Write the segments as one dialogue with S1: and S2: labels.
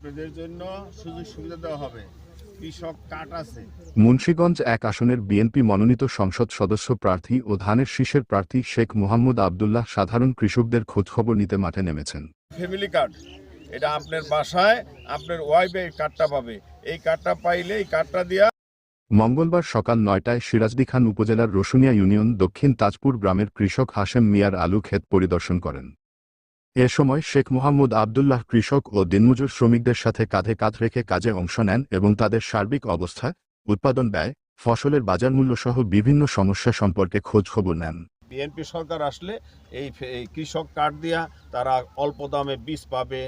S1: আপনাদের জন্য সুযোগ সুবিধা দেওয়া হবে। কৃষক কাট আছে?
S2: মুন্সীগঞ্জ এক আসনের বিএনপি মনোনীত সংসদ সদস্য প্রার্থী ও ধানের শীষের প্রার্থী শেখ মোহাম্মদ আবদুল্লাহ সাধারণ কৃষকদের খোঁজখবর নিতে মাঠে নেমেছেন।
S1: ফ্যামিলি কার্ড এটা আপনার বাসায় আপনার ওয়াইফ এই কার্ডটা পাবে। এই কার্ডটা পাইলে এই কার্ডটা দিয়া
S2: মঙ্গলবার সকাল নয়টায় সিরাজদি খান উপজেলার রসুনিয়া ইউনিয়ন দক্ষিণ তাজপুর গ্রামের কৃষক হাশেম মিয়ার আলু ক্ষেত পরিদর্শন করেন। এ সময় শেখ মোহাম্মদ আবদুল্লাহ কৃষক ও দিনমজুর শ্রমিকদের সাথে কাঁধে কাঁধ রেখে কাজে অংশ নেন এবং তাদের সার্বিক অবস্থা, উৎপাদন ব্যয়, ফসলের বাজার মূল্য সহ বিভিন্ন সমস্যা সম্পর্কে খোঁজ খবর নেন।
S1: বিএনপি সরকার আসলে এই কৃষক কার্ড দিয়া তারা অল্প দামে বীজ পাবে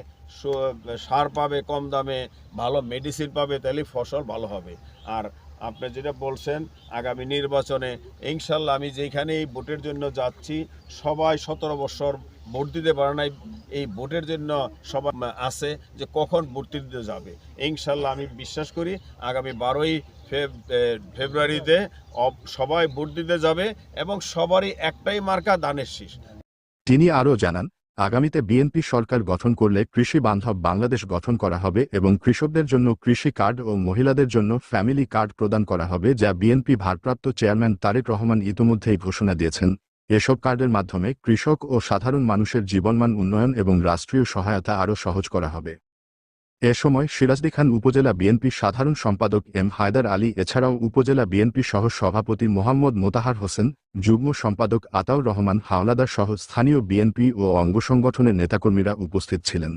S1: সার পাবে, কম দামে, ভালো মেডিসিন পাবে, তাহলে ফসল ভালো হবে। আর আপনি যেটা বলছেন, আগামী নির্বাচনে, ইনশাল্লাহ আমি যেখানে এই ভোটের জন্য যাচ্ছি, সবাই সতেরো বছর ভোট দিতে পারে নাই, এই ভোটের জন্য সবাই আছে যে কখন ভোট দিতে যাবে। ইনশাল্লাহ আমি বিশ্বাস করি, আগামী বারোই ফেব্রুয়ারিতে সবাই ভোট দিতে যাবে এবং সবারই একটাই মার্কা দানের শীষ।
S2: তিনি আরও জানান আগামীতে বিএনপি সরকার গঠন করলে কৃষি বান্ধব বাংলাদেশ গঠন করা হবে এবং কৃষকদের জন্য কৃষি কার্ড ও মহিলাদের জন্য ফ্যামিলি কার্ড প্রদান করা হবে, যা বিএনপি ভারপ্রাপ্ত চেয়ারম্যান তারেক রহমান ইতিমধ্যেই ঘোষণা দিয়েছেন। এসব কার্ডের মাধ্যমে কৃষক ও সাধারণ মানুষের জীবনমান উন্নয়ন এবং রাষ্ট্রীয় সহায়তা আরও সহজ করা হবে। এ সময় সিরাজদি খান উপজেলা বিএনপি সাধারণ সম্পাদক এম হায়দার আলী, এছাড়াও উপজেলা বিএনপি সহ সভাপতি মোহাম্মদ মোতাহার হোসেন, যুগ্ম সম্পাদক আতাউর রহমান হাওলাদার সহ স্থানীয় বিএনপি ও অঙ্গসংগঠনের নেতাকর্মীরা উপস্থিত ছিলেন।